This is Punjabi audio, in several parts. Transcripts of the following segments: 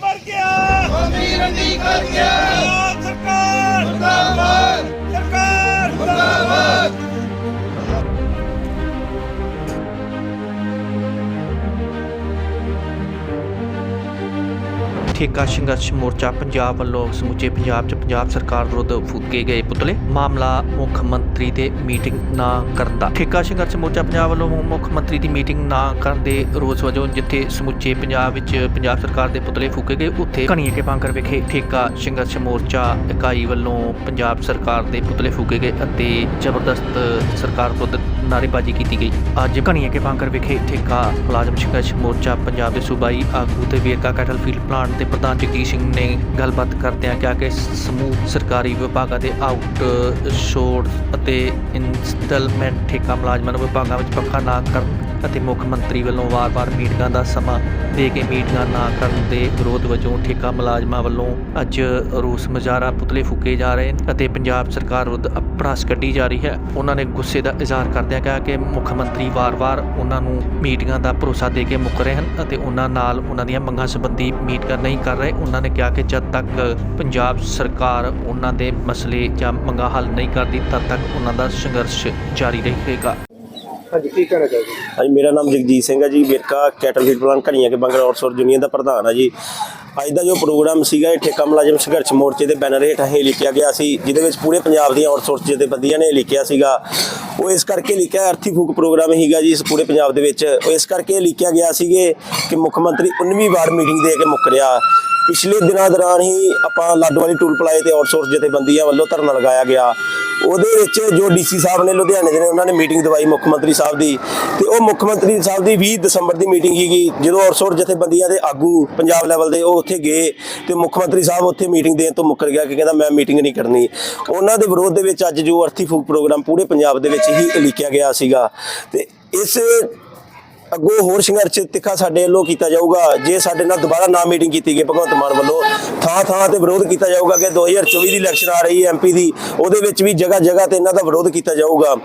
ਮਰ ਗਿਆ। ਅਮੀਰ ਨਹੀਂ ਕਰ ਗਿਆ। ਠੇਕਾ ਸੰਘਰਸ਼ ਮੋਰਚਾ ਪੰਜਾਬ ਵੱਲੋਂ ਸਮੁੱਚੇ ਪੰਜਾਬ 'ਚ ਪੰਜਾਬ ਸਰਕਾਰ ਵਿਰੁੱਧ ਫੂਕੇ ਗਏ ਪੁਤਲੇ। ਮਾਮਲਾ ਮੁੱਖ ਮੰਤਰੀ ਦੇ ਮੀਟਿੰਗ ਨਾ ਕਰਨ ਦਾ। ਠੇਕਾ ਸੰਘਰਸ਼ ਮੋਰਚਾ ਪੰਜਾਬ ਵੱਲੋਂ ਮੁੱਖ ਮੰਤਰੀ ਦੀ ਮੀਟਿੰਗ ਨਾ ਕਰਨ ਦੇ ਰੋਸ ਵਜੋਂ ਜਿੱਥੇ ਸਮੁੱਚੇ ਪੰਜਾਬ ਵਿੱਚ ਪੰਜਾਬ ਸਰਕਾਰ ਦੇ ਪੁਤਲੇ ਫੂਕੇ ਗਏ, ਉੱਥੇ ਘਣੀਏ ਕੇ ਬਾਂਕਰ ਵਿਖੇ ਠੇਕਾ ਸੰਘਰਸ਼ ਮੋਰਚਾ ਇਕਾਈ ਵੱਲੋਂ ਪੰਜਾਬ ਸਰਕਾਰ ਦੇ ਪੁਤਲੇ ਫੂਕੇ ਗਏ ਅਤੇ ਜ਼ਬਰਦਸਤ ਸਰਕਾਰ ਵਿਰੁੱਧ ਨਾਅਰੇਬਾਜ਼ੀ ਕੀਤੀ ਗਈ। ਅੱਜ ਘਣੀਏ ਕੇ ਬਾਂਕਰ ਵਿਖੇ ਠੇਕਾ ਮੁਲਾਜ਼ਮ ਸੰਘਰਸ਼ ਮੋਰਚਾ ਪੰਜਾਬ ਦੇ ਸੂਬਾਈ ਆਗੂ ਤੇ ਵੇਰਕਾ ਕੈਟਲ ਫੀਲਡ ਪਲਾਂਟ ਦੇ ਪ੍ਰਧਾਨ ਜਗਦੀਸ਼ ਸਿੰਘ ਨੇ ਗੱਲਬਾਤ ਕਰਦਿਆਂ ਕਿਹਾ ਕਿ ਸਮੂਹ ਸਰਕਾਰੀ ਵਿਭਾਗਾਂ ਦੇ ਆਊਟ ਸ਼ੋਰ ਅਤੇ ਇਨਸਟਾਲਮੈਂਟ ਠੇਕਾ ਮੁਲਾਜ਼ਮਾਂ ਨੂੰ ਵਿਭਾਗਾਂ ਵਿੱਚ ਪੱਕਾ ਨਾ ਕਰਨ ਅਤੇ ਮੁੱਖ ਮੰਤਰੀ ਵੱਲੋਂ ਵਾਰ-ਵਾਰ ਮੀਟਿੰਗਾਂ ਦਾ ਸਮਾਂ ਦੇ ਕੇ ਮੀਟਿੰਗਾਂ ਨਾ ਕਰਨ ਦੇ ਵਿਰੋਧ ਵਜੋਂ ਠੇਕਾ ਮੁਲਾਜ਼ਮਾਂ ਵੱਲੋਂ ਅੱਜ ਰੋਸ ਮੁਜ਼ਾਹਰਾ ਪੁਤਲੇ ਫੂਕੇ ਜਾ ਰਹੇ ਅਤੇ ਪੰਜਾਬ ਸਰਕਾਰ ਵਿਰੁੱਧ ਅਪਰਾਸ ਕੱਢੀ ਜਾ ਰਹੀ ਹੈ। ਉਹਨਾਂ ਨੇ ਗੁੱਸੇ ਦਾ ਇਜ਼ਹਾਰ ਕਰਦਿਆਂ ਕਿਹਾ ਕਿ ਮੁੱਖ ਮੰਤਰੀ ਵਾਰ-ਵਾਰ ਉਹਨਾਂ ਨੂੰ ਮੀਟਿੰਗਾਂ ਦਾ ਭਰੋਸਾ ਦੇ ਕੇ ਮੁੱਕ ਰਹੇ ਹਨ ਅਤੇ ਉਹਨਾਂ ਨਾਲ ਉਹਨਾਂ ਦੀਆਂ ਮੰਗਾਂ ਸੰਬੰਧੀ ਮੀਟਿੰਗਾਂ ਨਹੀਂ ਕਰ ਰਹੇ। ਉਹਨਾਂ ਨੇ ਕਿਹਾ ਕਿ ਜਦ ਤੱਕ ਪੰਜਾਬ ਸਰਕਾਰ ਉਹਨਾਂ ਦੇ ਮਸਲੇ ਜਾਂ ਮੰਗਾਂ ਹੱਲ ਨਹੀਂ ਕਰਦੀ, ਤਦ ਤੱਕ ਉਹਨਾਂ ਦਾ ਸੰਘਰਸ਼ ਜਾਰੀ ਰਹੇਗਾ। ਹਾਂਜੀ, ਕੀ ਕਹਿਣਾ ਚਾਹੋਗੇ? ਹਾਂਜੀ, ਮੇਰਾ ਨਾਮ ਜਗਜੀਤ ਸਿੰਘ ਹੈ ਜੀ ਵੇਰਕਾ ਕੈਟਲ ਫੀਡ ਪਲਾਨ ਘੜੀਆਂ ਕੇ ਬੰਗਰ ਆਊਟਸੋਰਸ ਯੂਨੀਅਨ ਦਾ ਪ੍ਰਧਾਨ ਹੈ ਜੀ। ਅੱਜ ਦਾ ਜੋ ਪ੍ਰੋਗਰਾਮ ਸੀਗਾ, ਇਹ ਠੇਕਾ ਮੁਲਾਜ਼ਮ ਸੰਘਰਸ਼ ਮੋਰਚੇ ਦੇ ਬੈਨਰ ਹੇਠ ਇਹ ਲਿਖਿਆ ਗਿਆ ਸੀ, ਜਿਹਦੇ ਵਿੱਚ ਪੂਰੇ ਪੰਜਾਬ ਦੀਆਂ ਆਊਟਸੋਰਸ ਜਥੇਬੰਦੀਆਂ ਨੇ ਲਿਖਿਆ ਸੀਗਾ। ਉਹ ਇਸ ਕਰਕੇ ਲਿਖਿਆ, ਅਰਥੀ ਫੂਕ ਪ੍ਰੋਗਰਾਮ ਹੀਗਾ ਜੀ, ਇਸ ਪੂਰੇ ਪੰਜਾਬ ਦੇ ਵਿੱਚ। ਉਹ ਇਸ ਕਰਕੇ ਲਿਖਿਆ ਗਿਆ ਸੀਗੇ ਕਿ ਮੁੱਖ ਮੰਤਰੀ 19ਵੀਂ ਵਾਰ ਮੀਟਿੰਗ ਦੇ ਕੇ ਮੁੱਕ ਰਿਹਾ। ਪਿਛਲੇ ਦਿਨਾਂ ਦੌਰਾਨ ਹੀ ਆਪਾਂ ਲਾਡੋਵਾਲੀ ਟੂਲ ਪਲਾਏ ਤੇ ਆਊਟਸੋਰਸ ਜਥੇਬੰਦੀਆਂ ਵੱਲੋਂ ਧਰਨਾ ਲਗਾਇਆ ਗਿਆ। ਉਹਦੇ ਵਿੱਚ ਜੋ ਡੀਸੀ ਸਾਹਿਬ ਨੇ, ਲੁਧਿਆਣੇ ਦੇ ਨੇ, ਉਹਨਾਂ ਨੇ ਮੀਟਿੰਗ ਦਵਾਈ ਮੁੱਖ ਮੰਤਰੀ ਸਾਹਿਬ ਦੀ। ਤੇ ਉਹ ਮੁੱਖ ਮੰਤਰੀ ਸਾਹਿਬ ਦੀ 20 ਦਸੰਬਰ ਦੀ ਮੀਟਿੰਗ ਸੀਗੀ, ਜਦੋਂ ਆਊਟਸੋਰਸ ਜਥੇਬੰਦੀਆਂ ਦੇ ਆਗੂ ਪੰਜਾਬ ਲੈਵਲ ਦੇ ਉਹ ਉੱਥੇ ਗਏ ਤੇ ਮੁੱਖ ਮੰਤਰੀ ਸਾਹਿਬ ਉੱਥੇ ਮੀਟਿੰਗ ਦੇਣ ਤੋਂ ਮੁੱਕਰ ਗਿਆ ਕਿ ਕਹਿੰਦਾ ਮੈਂ ਮੀਟਿੰਗ ਨਹੀਂ ਕਰਨੀ। ਉਹਨਾਂ ਦੇ ਵਿਰੋਧ ਦੇ ਵਿੱਚ ਅੱਜ ਜੋ ਅਰਥੀ ਫੂਕ ਪ੍ਰੋਗਰਾਮ ਪੂਰੇ ਪੰਜਾਬ ਦੇ ਵਿੱਚ ਹੀ ਲਿਖਿਆ ਗਿਆ ਸੀਗਾ। ਤੇ ਇਸ ਅੱਗੋਂ ਹੋਰ ਸੰਘਰਸ਼ ਤਿੱਖਾ ਸਾਡੇ ਵੱਲੋਂ ਕੀਤਾ ਜਾਊਗਾ, ਜੇ ਸਾਡੇ ਨਾਲ ਦੁਬਾਰਾ ਨਾ ਮੀਟਿੰਗ ਕੀਤੀ ਗਈ ਭਗਵੰਤ ਮਾਨ ਵੱਲੋਂ, ਥਾਂ ਥਾਂ ਤੇ ਵਿਰੋਧ ਕੀਤਾ ਜਾਊਗਾ ਕਿ 2024 ਦੀ ਇਲੈਕਸ਼ਨ ਆ ਰਹੀ ਹੈ ਐਮਪੀ ਦੀ, ਉਹਦੇ ਵਿੱਚ ਵੀ ਜਗ੍ਹਾ ਜਗ੍ਹਾ ਤੇ ਇਹਨਾਂ ਦਾ ਵਿਰੋਧ ਕੀਤਾ ਜਾਊਗਾ।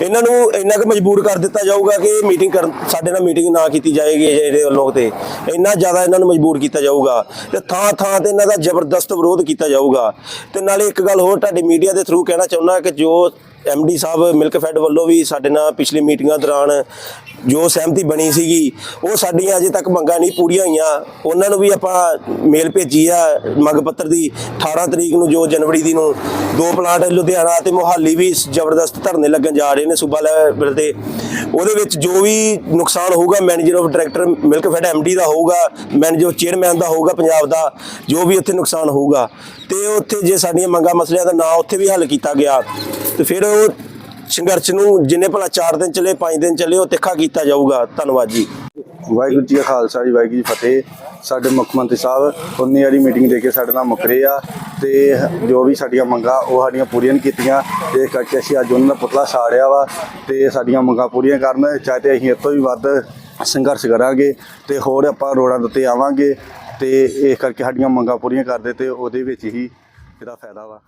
ਇਹਨਾਂ ਨੂੰ ਇੰਨਾ ਕੁ ਮਜਬੂਰ ਕਰ ਦਿੱਤਾ ਜਾਊਗਾ ਕਿ ਮੀਟਿੰਗ ਕਰਨ, ਸਾਡੇ ਨਾਲ ਮੀਟਿੰਗ ਨਾ ਕੀਤੀ ਜਾਏਗੀ ਜਿਹੜੇ ਵੱਲੋਂ ਤੇ। ਇੰਨਾ ਜ਼ਿਆਦਾ ਇਹਨਾਂ ਨੂੰ ਮਜਬੂਰ ਕੀਤਾ ਜਾਊਗਾ। ਤੇ ਥਾਂ ਥਾਂ ਤੇ ਇਹਨਾਂ ਦਾ ਜ਼ਬਰਦਸਤ ਵਿਰੋਧ ਕੀਤਾ ਜਾਊਗਾ। ਤੇ ਨਾਲੇ ਇੱਕ ਗੱਲ ਹੋਰ ਤੁਹਾਡੇ ਮੀਡੀਆ ਦੇ ਥਰੂ ਕਹਿਣਾ ਚਾਹੁੰਦਾ ਕਿ ਜੋ ਐਮਡੀ ਸਾਹਿਬ ਮਿਲਕ ਫੈਡ ਵੱਲੋਂ ਵੀ ਸਾਡੇ ਨਾਲ ਪਿਛਲੀ ਮੀਟਿੰਗਾਂ ਦੌਰਾਨ ਜੋ ਸਹਿਮਤੀ ਬਣੀ ਸੀਗੀ, ਉਹ ਸਾਡੀਆਂ ਅਜੇ ਤੱਕ ਮੰਗਾਂ ਨਹੀਂ ਪੂਰੀਆਂ ਹੋਈਆਂ। ਉਹਨਾਂ ਨੂੰ ਵੀ ਆਪਾਂ ਮੇਲ ਭੇਜੀ ਆ ਮੰਗ ਪੱਤਰ ਦੀ। 18 ਤਰੀਕ ਨੂੰ ਜੋ ਜਨਵਰੀ ਦੀ ਨੂੰ ਦੋ ਪਲਾਂਟ ਲੁਧਿਆਣਾ ਤੇ ਮੋਹਾਲੀ ਵੀ ਜ਼ਬਰਦਸਤ ਧਰਨੇ ਲੱਗਣ ਜਾ ਰਹੇ ਨੇ ਸੂਬਾ ਲੈਵਲ ਤੇ ਉਹਦੇ ਵਿੱਚ ਜੋ ਵੀ ਨੁਕਸਾਨ ਹੋਊਗਾ manager of director Milkfed MD ਦਾ ਹੋਊਗਾ ਮੈਨੇਜਰ ਚੇਅਰਮੈਨ ਦਾ ਹੋਊਗਾ ਪੰਜਾਬ ਦਾ, ਜੋ ਵੀ ਉੱਥੇ ਨੁਕਸਾਨ ਹੋਊਗਾ, ਤੇ ਉੱਥੇ ਜੇ ਸਾਡੀਆਂ ਮੰਗਾਂ ਮਸਲਿਆਂ ਦਾ ਨਾ ਉੱਥੇ ਵੀ ਹੱਲ ਕੀਤਾ ਗਿਆ, ਤੇ ਫਿਰ ਉਹ ਸੰਘਰਸ਼ ਨੂੰ ਜਿੰਨੇ ਭਲਾ 4 ਦਿਨ ਚੱਲੇ 5 ਦਿਨ ਚੱਲੇ, ਉਹ ਤਿੱਖਾ ਕੀਤਾ ਜਾਊਗਾ। ਧੰਨਵਾਦ ਜੀ। ਵਾਹਿਗੁਰੂ ਜੀ ਕਾ ਖਾਲਸਾ ਜੀ, ਵਾਹਿਗੁਰੂ ਜੀ ਫਤਿਹ। ਸਾਡੇ ਮੁੱਖ ਮੰਤਰੀ ਸਾਹਿਬ, ਉਨੀ ਵਾਰੀ ਮੀਟਿੰਗ ਦੇ ਕੇ ਸਾਡੇ ਨਾਲ ਮੁੱਕ ਆ ਤੇ ਜੋ ਵੀ ਸਾਡੀਆਂ ਮੰਗਾਂ, ਉਹ ਸਾਡੀਆਂ ਪੂਰੀਆਂ ਨਹੀਂ ਕੀਤੀਆਂ। ਤੇ ਇਸ ਕਰਕੇ ਅਸੀਂ ਅੱਜ ਉਹਨਾਂ ਦਾ ਪੁਤਲਾ ਸਾੜਿਆ ਵਾ ਤੇ ਸਾਡੀਆਂ ਮੰਗਾਂ ਪੂਰੀਆਂ ਕਰਨ, ਚਾਹੇ ਤੇ ਅਸੀਂ ਇਸ ਤੋਂ ਵੀ ਵੱਧ ਸੰਘਰਸ਼ ਕਰਾਂਗੇ ਤੇ ਹੋਰ ਆਪਾਂ ਰੋਡਾਂ ਦੇ ਉੱਤੇ ਆਵਾਂਗੇ ਤੇ ਇਸ ਕਰਕੇ ਸਾਡੀਆਂ ਮੰਗਾਂ ਪੂਰੀਆਂ ਕਰਦੇ ਤੇ ਉਹਦੇ ਵਿੱਚ ਹੀ ਇਹਦਾ ਫਾਇਦਾ ਵਾ।